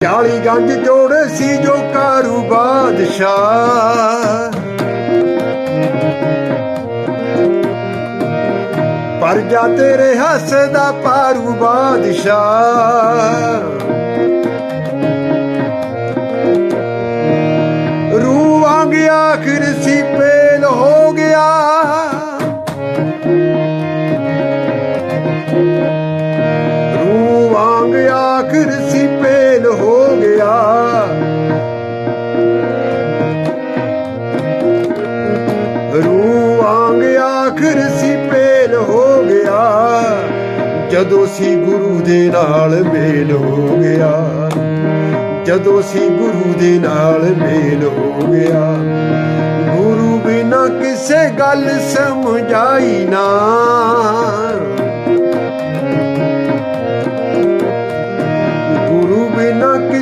ਚਾਲੀ ਗੰਜ ਜੋੜੇ ਸੀ ਜੋ ਕਾਰੂ ਬਾਦਸ਼ਾਹ ਪਰ ਜਾ ਤੇਰੇ ਹੱਸਦਾ ਪਾਰੂ ਬਾਦਸ਼ਾਹ ਰੂ ਵਾਂਗ ਆਖਰ ਸੀ ਪੇ ਆਖਰ ਸੀ ਪੇਲ ਹੋ ਗਿਆ, ਜਦੋਂ ਸੀ ਗੁਰੂ ਦੇ ਨਾਲ ਮੇਲ ਹੋ ਗਿਆ। ਜਦੋਂ ਸੀ ਗੁਰੂ ਦੇ ਨਾਲ ਮੇਲ ਹੋ ਗਿਆ। ਗੁਰੂ ਬਿਨਾ ਕਿਸੇ ਗੱਲ ਸਮਝਾਈ ਨਾ।